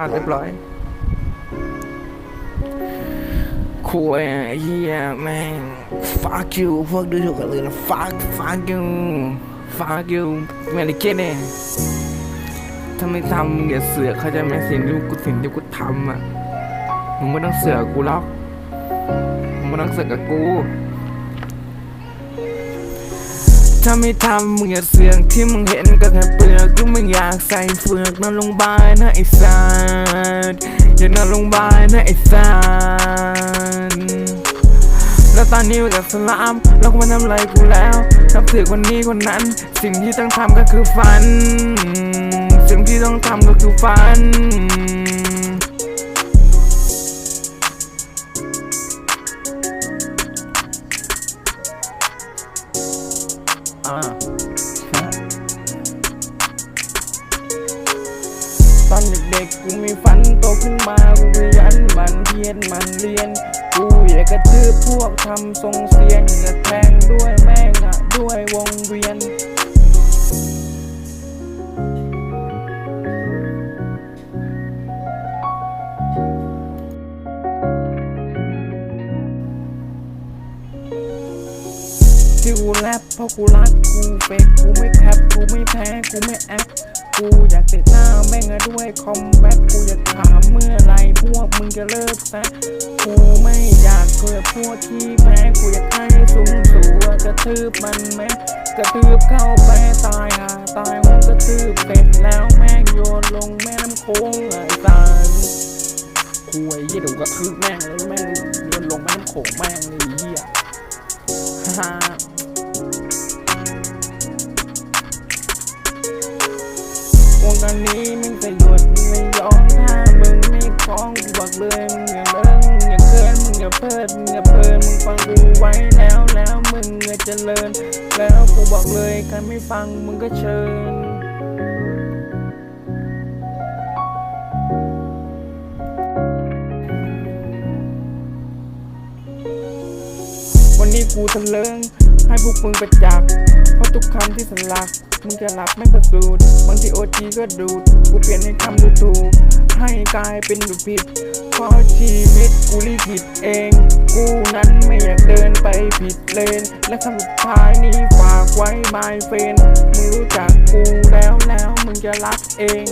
อะเรียบร้อยคุยเฮียแม่ง fuck you พวกดูถูกกันเลยนะ fuck fuck you fuck you ไม่ได้คิดเนี่ยถ้าไม่ทำอย่าเสือกเขาใจไหมสิ่งที่กูสิ่งที่กูทำอะ มึงไม่ต้องเสือกกูหรอก มึงไม่ต้องเสือกกับกู ถ้าไม่ทำมึงอย่าเสือกที่มึงเห็นก็แค่เปลือกกูไม่อยากใส่เฟือกนอนลงพยาบาลนะไอ้สัสอย่านอนลงพยาบาลนะไอ้สัสแล้วตอนนี้อยู่กับสลามแล้วก็มาทำอะไรกูแล้วนับถือคนนี้คนนั้น สิ่งที่ต้องทำก็คือฟัน สิ่งที่ต้องทำก็คือฟัน อ่าตอนเด็กๆกูมีฝันโตขึ้นมากูขยันมันเพียนมันเรียน กูอยากกระทืบพวกทำทรงเสียนอยากแทงด้วยแม่งอะด้วยวงเวียน ที่กูแรปเพราะกูรักกูเฟกกูไม่แคปกูไม่แพ้กูไม่แอคกูอยากติดหน้าแม่งอะด้วยคอมแบ็กกูอยากถามเมื่อไหรพวกมึงจะเลิกซะกูไม่อยากเกิดพวกที่แพ้กูอยากให้สูงสูงกระทืบมันแม่กระทืบเข้าไปตายหาตายมันกระทืบเสร็จแล้วแม่งโยนลงแม่น้ำโค้งไอ้ตายกูไอ้เหี้ยเดี๋ยวกระทืบแม่งแล้วแม่งโยนลงแม่น้ำโขงแม่งเลยเหี้ยฮ่า ๆวงการนี้มึงจะหยุดมึงไม่ยอมถ้ามึงไม่คล้องกูบอกเลยมึงอย่าเลิงมึงอย่าเกินมึงอย่าเพิดมึงอย่าเพลินมึงฟังกูไว้แล้วแล้วมึงอย่าเจริญ แล้วกูบอกเลยใครไม่ฟังมึงก็เชิญวันนี้กูทะเลิงให้พวกมึงประจักษ์เพราะทุกคำที่สลัก มึงจะหลับไม่กระสูดบางทีโอทีก็ดูด กูเปลี่ยนให้คำดูถูก ให้กลายเป็นดูผิดเพราะชีวิตกูรีผิดเอง กูนั้นไม่อยากเดินไปผิดเลน และคำสุดท้ายนี้ฝากไว้ไม่เฟนมึงรู้จักกูแล้วแล้วมึงจะรักเอง